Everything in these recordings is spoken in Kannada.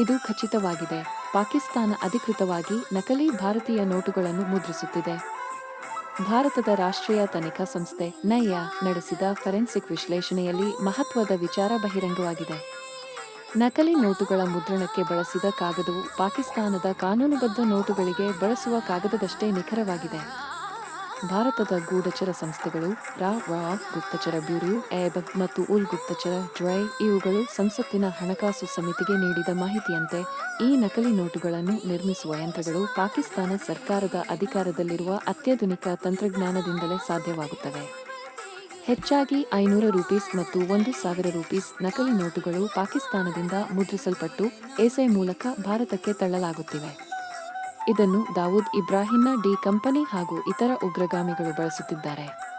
ಇದು ಖಚಿತವಾಗಿದೆ. ಪಾಕಿಸ್ತಾನ ಅಧಿಕೃತವಾಗಿ ನಕಲಿ ಭಾರತೀಯ ನೋಟುಗಳನ್ನು ಮುದ್ರಿಸುತ್ತಿದೆ. ಭಾರತದ ರಾಷ್ಟ್ರೀಯ ತನಿಖಾ ಸಂಸ್ಥೆ ನಯ್ಯ ನಡೆಸಿದ ಫರೆನ್ಸಿಕ್ ವಿಶ್ಲೇಷಣೆಯಲ್ಲಿ ಮಹತ್ವದ ವಿಚಾರ ಬಹಿರಂಗವಾಗಿದೆ. ನಕಲಿ ನೋಟುಗಳ ಮುದ್ರಣಕ್ಕೆ ಬಳಸಿದ ಕಾಗದವು ಪಾಕಿಸ್ತಾನದ ಕಾನೂನುಬದ್ಧ ನೋಟುಗಳಿಗೆ ಬಳಸುವ ಕಾಗದದಷ್ಟೇ ನಿಖರವಾಗಿದೆ. ಭಾರತದ ಗೂಢಚರ ಸಂಸ್ಥೆಗಳು ರಾ, ವಾ ಗುಪ್ತಚರ ಬ್ಯೂರೋ ಎಬ್ ಮತ್ತು ಉಲ್ ಗುಪ್ತಚರ, ಡ್ರೈ ಇವುಗಳು ಸಂಸತ್ತಿನ ಹಣಕಾಸು ಸಮಿತಿಗೆ ನೀಡಿದ ಮಾಹಿತಿಯಂತೆ ಈ ನಕಲಿ ನೋಟುಗಳನ್ನು ನಿರ್ಮಿಸುವ ಯಂತ್ರಗಳು ಪಾಕಿಸ್ತಾನ ಸರ್ಕಾರದ ಅಧಿಕಾರದಲ್ಲಿರುವ ಅತ್ಯಾಧುನಿಕ ತಂತ್ರಜ್ಞಾನದಿಂದಲೇ ಸಾಧ್ಯವಾಗುತ್ತವೆ. ಹೆಚ್ಚಾಗಿ ಐನೂರು ರೂಪೀಸ್ ಮತ್ತು ಒಂದು ಸಾವಿರ ರೂಪೀಸ್ ನಕಲಿ ನೋಟುಗಳು ಪಾಕಿಸ್ತಾನದಿಂದ ಮುದ್ರಿಸಲ್ಪಟ್ಟು ಎಸ್ಐ ಮೂಲಕ ಭಾರತಕ್ಕೆ ತಳ್ಳಲಾಗುತ್ತಿವೆ. ಇದನ್ನು ದಾವೂದ್ ಇಬ್ರಾಹಿಂನ ಡಿ ಕಂಪನಿ ಹಾಗೂ ಇತರ ಉಗ್ರಗಾಮಿಗಳು ಬಳಸುತ್ತಿದ್ದಾರೆ.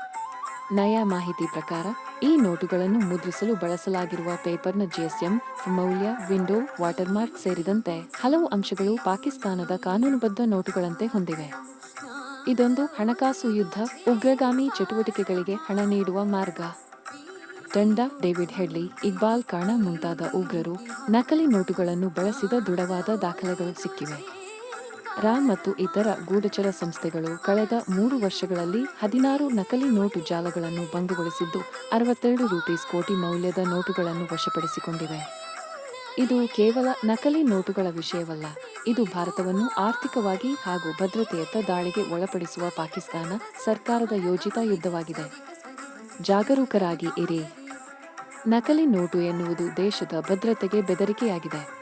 ನಯ ಮಾಹಿತಿ ಪ್ರಕಾರ, ಈ ನೋಟುಗಳನ್ನು ಮುದ್ರಿಸಲು ಬಳಸಲಾಗಿರುವ ಪೇಪರ್ನ ಜಿಎಸ್ಎಂ, ಮೌಲ್ಯ, ವಿಂಡೋ, ವಾಟರ್ಮಾರ್ಕ್ ಸೇರಿದಂತೆ ಹಲವು ಅಂಶಗಳು ಪಾಕಿಸ್ತಾನದ ಕಾನೂನುಬದ್ಧ ನೋಟುಗಳಂತೆ ಹೊಂದಿವೆ. ಇದೊಂದು ಹಣಕಾಸು ಯುದ್ಧ, ಉಗ್ರಗಾಮಿ ಚಟುವಟಿಕೆಗಳಿಗೆ ಹಣ ನೀಡುವ ಮಾರ್ಗ. ದಂಡ ಡೇವಿಡ್ ಹೆಡ್ಲಿ, ಇಕ್ಬಾಲ್ ಕಾಣ ಮುಂತಾದ ಉಗ್ರರು ನಕಲಿ ನೋಟುಗಳನ್ನು ಬಳಸಿದ ದೃಢವಾದ ದಾಖಲೆಗಳು ಸಿಕ್ಕಿವೆ. ರಾ ಮತ್ತು ಇತರ ಗೂಢಚರ ಸಂಸ್ಥೆಗಳು ಕಳೆದ ಮೂರು ವರ್ಷಗಳಲ್ಲಿ ಹದಿನಾರು ನಕಲಿ ನೋಟು ಜಾಲಗಳನ್ನು ಭಂಗಗೊಳಿಸಿದ್ದು ಅರವತ್ತೆರಡು ರೂಪೀಸ್ ಕೋಟಿ ಮೌಲ್ಯದ ನೋಟುಗಳನ್ನು ವಶಪಡಿಸಿಕೊಂಡಿವೆ. ಇದು ಕೇವಲ ನಕಲಿ ನೋಟುಗಳ ವಿಷಯವಲ್ಲ, ಇದು ಭಾರತವನ್ನು ಆರ್ಥಿಕವಾಗಿ ಹಾಗೂ ಭದ್ರತೆಯತ್ತ ದಾಳಿಗೆ ಒಳಪಡಿಸುವ ಪಾಕಿಸ್ತಾನ ಸರ್ಕಾರದ ಯೋಜಿತ ಯುದ್ಧವಾಗಿದೆ. ಜಾಗರೂಕರಾಗಿ ಇರಿ. ನಕಲಿ ನೋಟು ಎನ್ನುವುದು ದೇಶದ ಭದ್ರತೆಗೆ ಬೆದರಿಕೆಯಾಗಿದೆ.